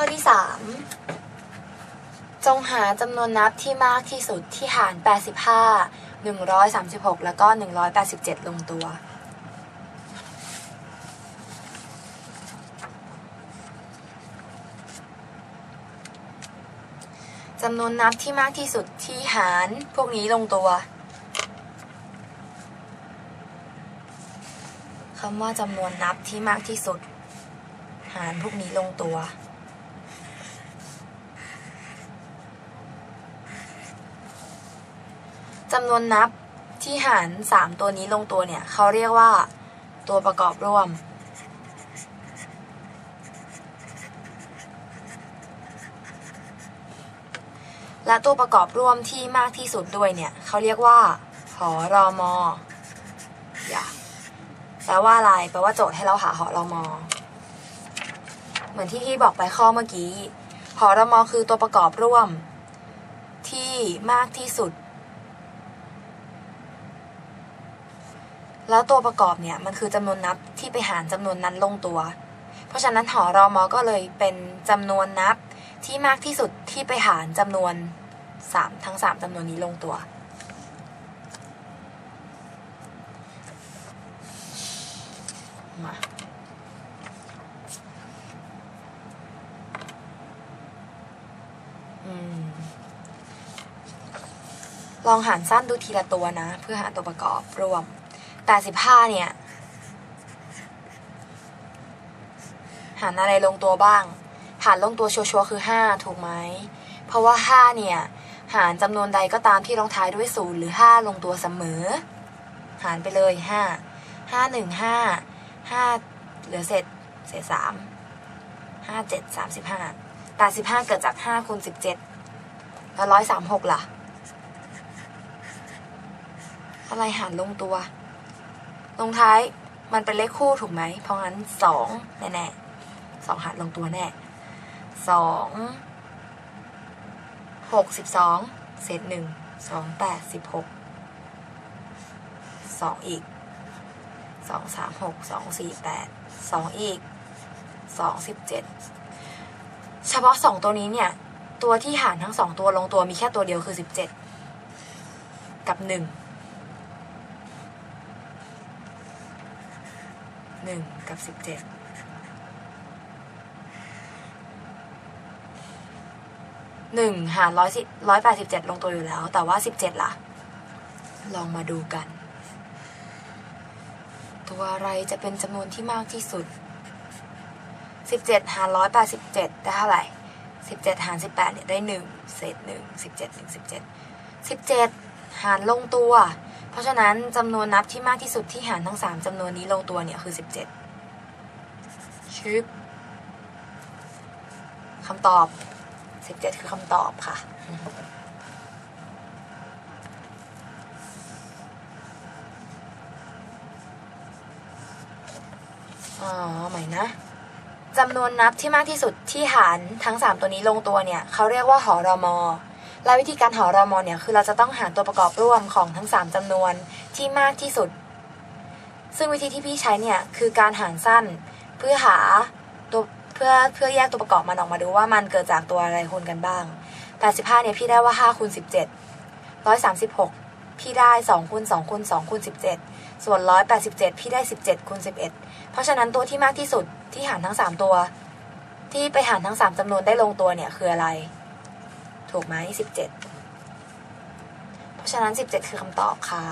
ข้อที่ 3 จงหาจำนวนนับที่มากที่สุดที่หาร 85 136 แล้วก็ 187 ลงตัว จำนวนนับที่มากที่สุดที่หารพวกนี้ลงตัวคำว่าจำนวนนับที่มากที่สุด หารพวกนี้ลงตัว จำนวนนับที่หารสามตัวนี้ลงตัวเนี่ยเขาเรียกว่าตัวประกอบร่วม และตัวประกอบร่วมที่มากที่สุดด้วยเนี่ยเขาเรียกว่าหอรอมอย่าแปลว่าอะไรแปลว่าโจทย์ให้เราหาหอรอมอเหมือนที่พี่บอกไปข้อเมื่อกี้หอรอมอคือตัวประกอบร่วมที่มากที่สุด แล้วตัวประกอบเนี่ยมันคือจำนวนนับที่ไปหารจำนวนนั้นลงตัว เพราะฉะนั้นหอรอมอก็เลยเป็นจำนวนนับที่มากที่สุดที่ไปหารจำนวนสามทั้งสามจำนวนนี้ลงตัว มาลองหารสั้นดูทีละตัวนะ เพื่อหาตัวประกอบรวม แปดสิบห้าเนี่ย หารอะไรลงตัวบ้าง หารลงตัวชัวชัวคือห้าถูกไหม เพราะว่าห้าเนี่ย หารจำนวนใดก็ตามที่ลงท้ายด้วยศูนย์หรือห้าลงตัวเสมอ หารไปเลยห้าห้าหนึ่งห้าห้าเหลือเศษเศษสามห้าเจ็ดสามสิบห้าแปดสิบห้าเกิดจากห้าคูณสิบเจ็ดแล้วร้อยสามหกล่ะ อะไรหารลงตัว ลงท้ายมันเป็นเลขคู่ถูกไหม เพราะงั้นสองแน่ๆสองหารลงตัวแน่สองหกสิบสองเศษหนึ่งสองแปดสิบหกสองอีกสองสามหกสองสี่แปดสองอีกสองสิบเจ็ดเฉพาะสองตัวนี้เนี่ย ตัวที่หารทั้งสองตัวลงตัวมีแค่ตัวเดียวคือสิบเจ็ดกับหนึ่ง หนึ่งกับสิบเจ็ดหนึ่งหารร้อยสิร้อยแปดสิบเจ็ดลงตัวอยู่แล้ว แต่ว่าสิบเจ็ดล่ะ ลองมาดูกัน ตัวอะไรจะเป็นจำนวนที่มากที่สุดสิบเจ็ดหารร้อยแปดสิบเจ็ดได้เท่าไหร่สิบเจ็ดหารสิบแปดเนี่ยได้หนึ่งเศษหนึ่งสิบเจ็ดหนึ่งสิบเจ็ดสิบเจ็ดหารลงตัว ราะฉะนั้นจำนวนนับที่มากที่สุดที่หารทั้งสามจำนวนนี้ลงตัวเนี่ยคือสิบเจ็ดชึบคำตอบสิบเจ็ดคือคำตอบค่ะ อ๋อใหม่นะจำนวนนับที่มากที่สุดที่หารทั้งสามตัวนี้ลงตัวเนี่ยเขาเรียกว่าหอรอมอ และวิธีการหอรอมอเนี่ยคือเราจะต้องหาตัวประกอบร่วมของทั้ง 3จำนวนที่มากที่สุด ซึ่งวิธีที่พี่ใช้เนี่ยคือการหารสั้นเพื่อหาตัวเพื่อเพื่อแยกตัวประกอบมันออกมาดูว่ามันเกิดจากตัวอะไรคูณกันบ้าง 85เนี่ยพี่ได้ว่า5คูณ17 136 พี่ได้2คูณ2คูณ2คูณ17 ส่วน 187 พี่ได้ 17คูณ11 เพราะฉะนั้นตัวที่มากที่สุดที่หารทั้ง 3 ตัว ที่ไปหารทั้ง 3จำนวนได้ลงตัวเนี่ยคืออะไร ถูกไหมสิบเจ็ดเพราะฉะนั้นสิบเจ็ดคือคำตอบค่ะ